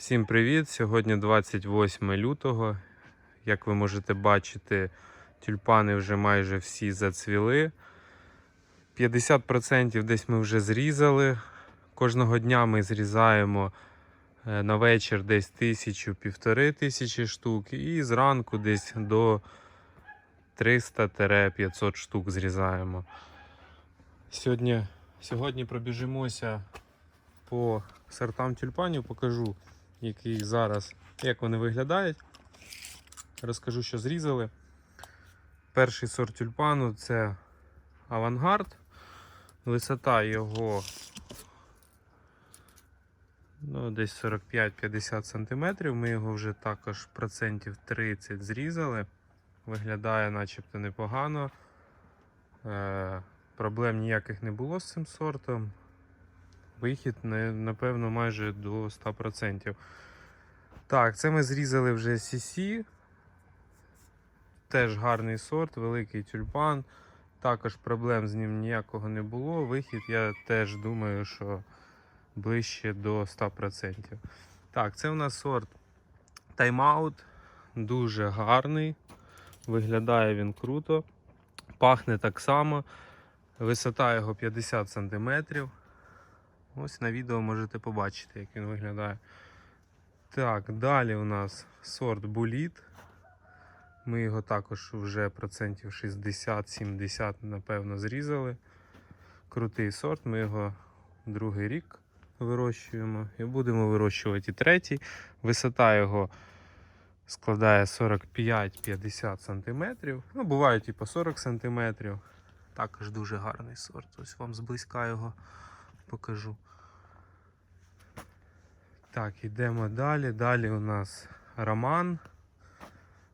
Всім привіт! Сьогодні 28 лютого. Як ви можете бачити, тюльпани вже майже всі зацвіли. 50% десь ми вже зрізали. Кожного дня ми зрізаємо е, на вечір десь тисячу півтори тисячі штук, і зранку десь до 300-500 штук зрізаємо. Сьогодні, сьогодні пробіжимося по сортам тюльпанів, покажу який зараз, як вони виглядають. Розкажу, що зрізали. Перший сорт тюльпану це авангард. Висота його ну, десь 45-50 см. Ми його вже також процентів 30 зрізали. Виглядає начебто непогано. Е, проблем ніяких не було з цим сортом вихід, напевно, майже до 100%. Так, це ми зрізали вже CC. Теж гарний сорт, великий тюльпан. Також проблем з ним ніякого не було. Вихід, я теж думаю, що ближче до 100%. Так, це у нас сорт тайм-аут. Дуже гарний. Виглядає він круто. Пахне так само. Висота його 50 см. Ось на відео можете побачити, як він виглядає. Так, далі у нас сорт буліт. Ми його також вже процентів 60-70, напевно, зрізали. Крутий сорт, ми його другий рік вирощуємо і будемо вирощувати і третій. Висота його складає 45-50 см. Ну, бувають і по 40 см. Також дуже гарний сорт. Ось вам зблизька його покажу. Так, йдемо далі. Далі у нас роман.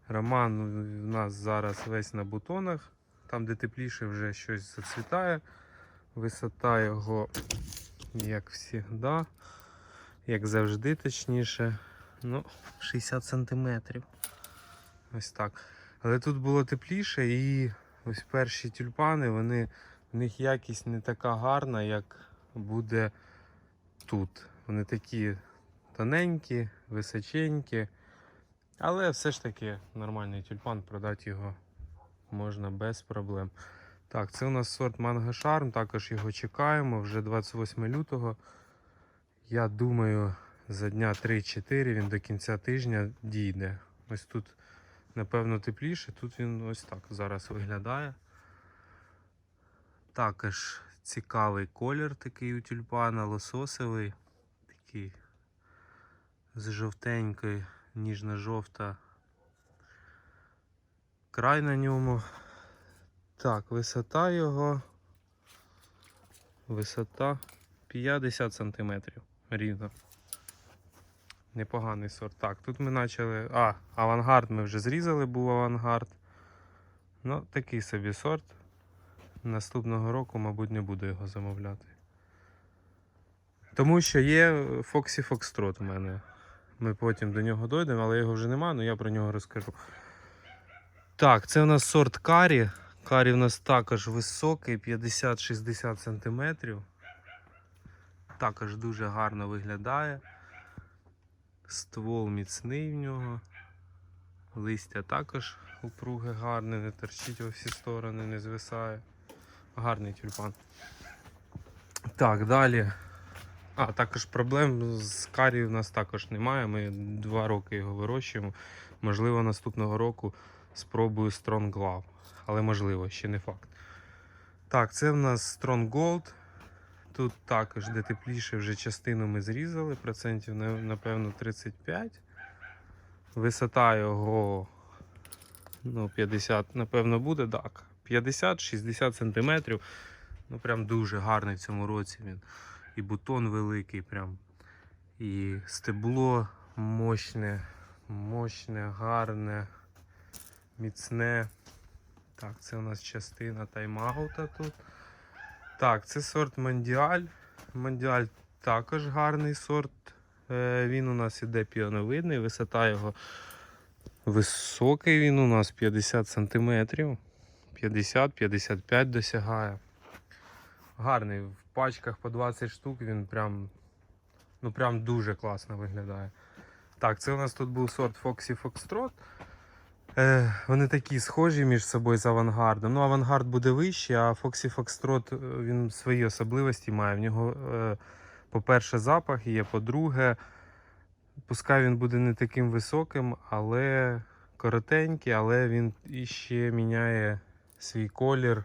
Роман у нас зараз весь на бутонах. Там, де тепліше, вже щось зацвітає. Висота його, як завжди, як завжди, точніше, ну, 60 сантиметрів. Ось так. Але тут було тепліше і ось перші тюльпани, вони, в них якість не така гарна, як буде тут. Вони такі тоненькі, височенькі. Але все ж таки нормальний тюльпан, продати його можна без проблем. Так, це у нас сорт Манго Шарм, також його чекаємо вже 28 лютого. Я думаю, за дня 3-4 він до кінця тижня дійде. Ось тут, напевно, тепліше, тут він ось так зараз виглядає. Також цікавий колір такий у тюльпана, лососовий, такий з жовтенькою, ніжно-жовта край на ньому. Так, висота його. Висота 50 см рівно. Непоганий сорт. Так, тут ми почали. А, авангард ми вже зрізали, був авангард. Ну, такий собі сорт. Наступного року, мабуть, не буду його замовляти. Тому що є Foxy Foxtrot у мене. Ми потім до нього дійдемо, але його вже нема, але я про нього розкажу. Так, це у нас сорт карі. Карі у нас також високий, 50-60 см. Також дуже гарно виглядає. Ствол міцний в нього. Листя також упруге гарне, не торчить у всі сторони, не звисає. Гарний тюльпан. Так, далі. А, також проблем з карі у нас також немає. Ми два роки його вирощуємо. Можливо, наступного року спробую Strong Glove. Але можливо, ще не факт. Так, це в нас Strong Gold. Тут також, де тепліше, вже частину ми зрізали, процентів напевно 35. Висота його ну, 50, напевно, буде, так. 50-60 сантиметрів. Ну, прям дуже гарний в цьому році він. І бутон великий, прям. І стебло мощне, мощне, гарне, міцне. Так, це у нас частина тайм-аута тут. Так, це сорт Мондіаль. Мондіаль також гарний сорт. Е, Він у нас іде піоновидний, висота його високий, він у нас 50 см. 50-55 досягає. Гарний. В пачках по 20 штук він прям, ну прям дуже класно виглядає. Так, це у нас тут був сорт Foxy Foxtrot. Е, вони такі схожі між собою з авангардом. Ну, авангард буде вищий, а Foxy Foxtrot е, він свої особливості має. В нього, е, по-перше, запах є, по-друге, пускай він буде не таким високим, але коротенький, але він іще міняє свій колір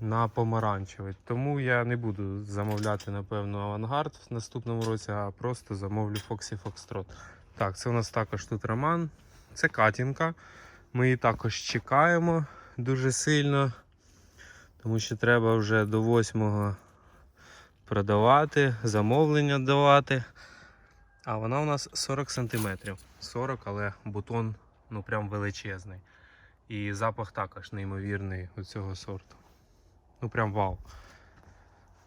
на помаранчевий. Тому я не буду замовляти, напевно, авангард в наступному році, а просто замовлю Foxy Foxtrot. Так, це у нас також тут роман. Це Катінка. Ми її також чекаємо дуже сильно, тому що треба вже до 8 продавати, замовлення давати. А вона у нас 40 см. 40, але бутон ну прям величезний. І запах також неймовірний у цього сорту. Ну прям вау.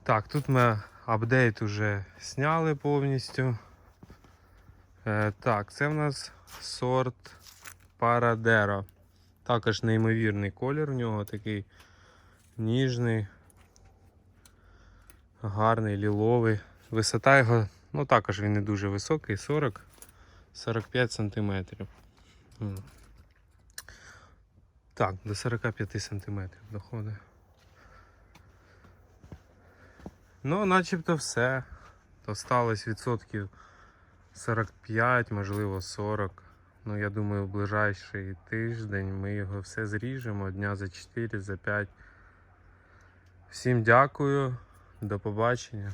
Так, тут ми апдейт уже зняли повністю. Е, так, це в нас сорт Парадеро. Також неймовірний колір у нього такий ніжний, гарний, ліловий. Висота його, ну також він не дуже високий, 40-45 сантиметрів. Так, до 45 сантиметрів доходить. Ну, начебто все. Осталось відсотків 45, можливо 40. Ну, я думаю, в ближайший тиждень ми його все зріжемо дня за 4, за 5. Всім дякую, до побачення.